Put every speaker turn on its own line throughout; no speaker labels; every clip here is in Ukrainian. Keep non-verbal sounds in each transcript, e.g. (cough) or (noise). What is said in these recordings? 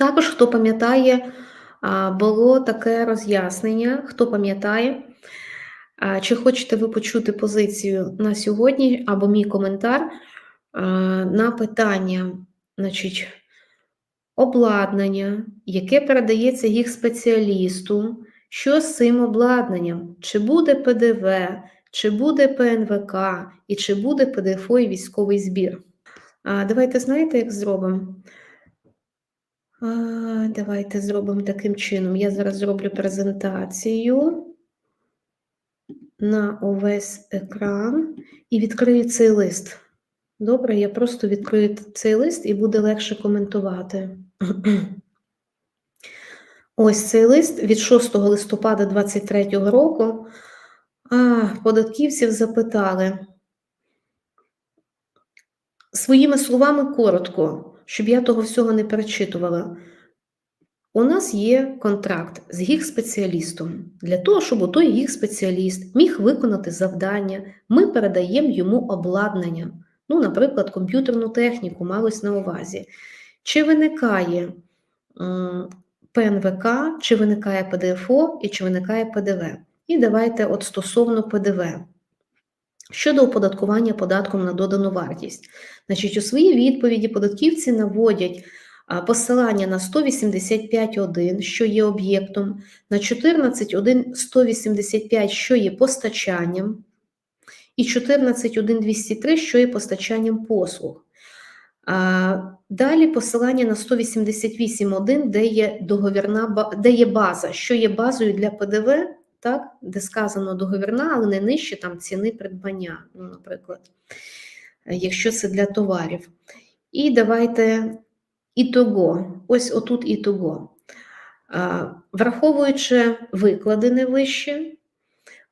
Також, хто пам'ятає, було таке роз'яснення, хто пам'ятає, чи хочете ви почути позицію на сьогодні або мій коментар на питання, значить, обладнання, яке передається їх спеціалісту, що з цим обладнанням, чи буде ПДВ, чи буде ПНВК і чи буде ПДФО і військовий збір. Давайте знаєте, як зробимо? Давайте зробимо таким чином. Я зараз зроблю презентацію на увесь екран і відкрию цей лист. Добре, я просто відкрию цей лист і буде легше коментувати. (clears throat) Ось цей лист від 6 листопада 2023 року. А, Податківців запитали. Своїми словами коротко, щоб я того всього не перечитувала. У нас є контракт з їх спеціалістом. Для того, щоб той їх спеціаліст міг виконати завдання, ми передаємо йому обладнання, ну, наприклад, комп'ютерну техніку, малось на увазі. Чи виникає ПНВК, чи виникає ПДФО і чи виникає ПДВ? І давайте от стосовно ПДВ. Щодо оподаткування податком на додану вартість, значить, у своїй відповіді податківці наводять посилання на 185.1, що є об'єктом, на 14.1 185, що є постачанням, і 14.1.203, що є постачанням послуг. Далі посилання на 188.1, де є договірна де є база, що є базою для ПДВ так, де сказано договірна, але не нижче там ціни придбання, ну, наприклад, якщо це для товарів. І давайте і того, ось отут і того. Враховуючи викладене вище,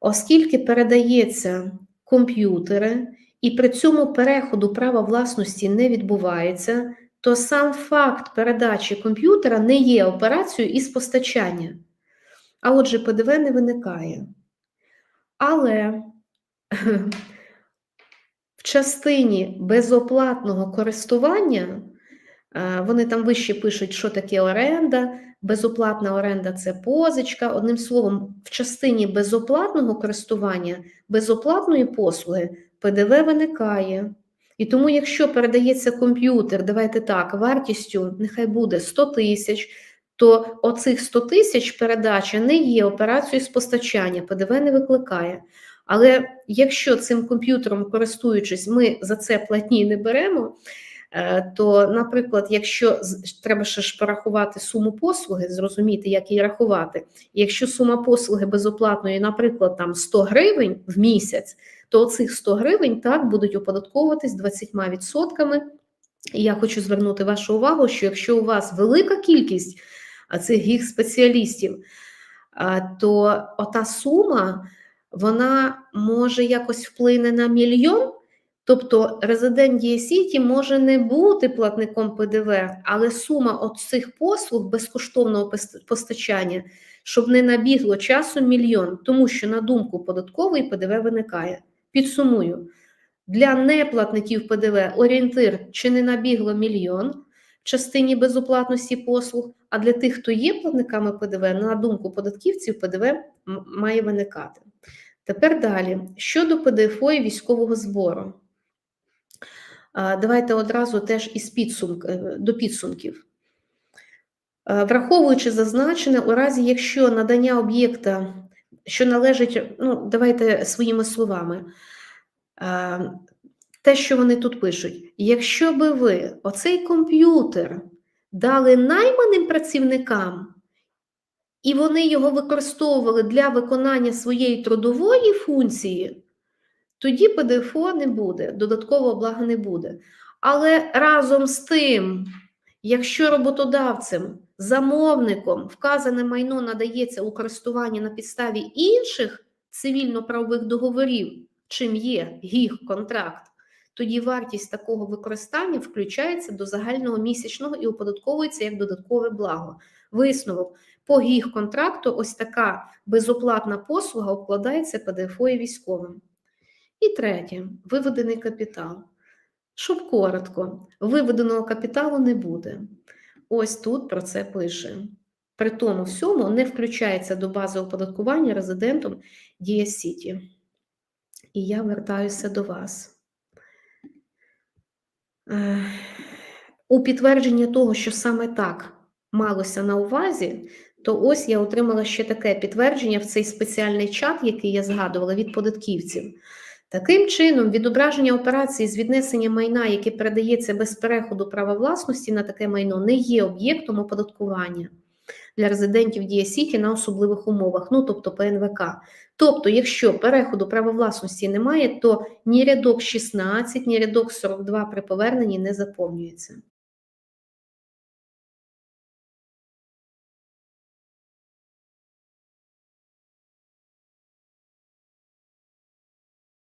оскільки передається комп'ютери, і при цьому переходу права власності не відбувається, то сам факт передачі комп'ютера не є операцією із постачання а отже, ПДВ не виникає. Але в частині безоплатного користування, е, вони там вище пишуть, що таке оренда, безоплатна оренда це позичка. Одним словом, в частині безоплатного користування, безоплатної послуги ПДВ виникає. І тому, якщо передається комп'ютер, давайте так, вартістю нехай буде 100 тисяч то оцих 100 тисяч передача не є операцією з постачання, ПДВ не викликає. Але якщо цим комп'ютером користуючись, ми за це платні не беремо, е, то, наприклад, якщо треба ще ж порахувати суму послуги, зрозуміти, як її рахувати, якщо сума послуги безоплатної, наприклад, там 100 гривень в місяць, то цих 100 гривень так будуть оподатковуватись 20%. І я хочу звернути вашу увагу, що якщо у вас велика кількість цих їх спеціалістів, то ота сума вона може якось вплине на мільйон. Тобто резидент Дієсіті може не бути платником ПДВ, але сума цих послуг безкоштовного постачання, щоб не набігло часу мільйон, тому що, на думку податкової, ПДВ виникає. Підсумую, для неплатників ПДВ орієнтир чи не набігло мільйон, частині безоплатності послуг, а для тих, хто є платниками ПДВ, на думку податківців, ПДВ має виникати. Тепер далі. Щодо ПДФО і військового збору, давайте одразу теж із підсумк, е, до підсумків. Враховуючи зазначене, у разі, якщо надання об'єкта, що належить, ну, давайте своїми словами, те, що вони тут пишуть, якщо би ви оцей комп'ютер дали найманим працівникам, і вони його використовували для виконання своєї трудової функції, тоді ПДФО не буде, додаткового блага не буде. Але разом з тим, якщо роботодавцем, замовником вказане майно надається у користування на підставі інших цивільно-правових договорів, чим є їх контракт, тоді вартість такого використання включається до загального місячного і оподатковується як додаткове благо. Висновок по їх контракту ось така безоплатна послуга обкладається ПДФО і військовим. І третє виведений капітал. Щоб коротко, виведеного капіталу не буде. ось тут про це пише. При тому всьому не включається до бази оподаткування резидентом Дія Сіті. І я вертаюся до вас. У підтвердження того, що саме так малося на увазі, то ось я отримала ще таке підтвердження в цей спеціальний чат, який я згадувала від податківців. Таким чином, відображення операції з віднесення майна, яке передається без переходу права власності на таке майно, не є об'єктом оподаткування для резидентів Дія Сіті на особливих умовах, ну тобто ПНВК. Тобто, якщо переходу права власності немає, то ні рядок 16, ні рядок 42 при поверненні не заповнюється.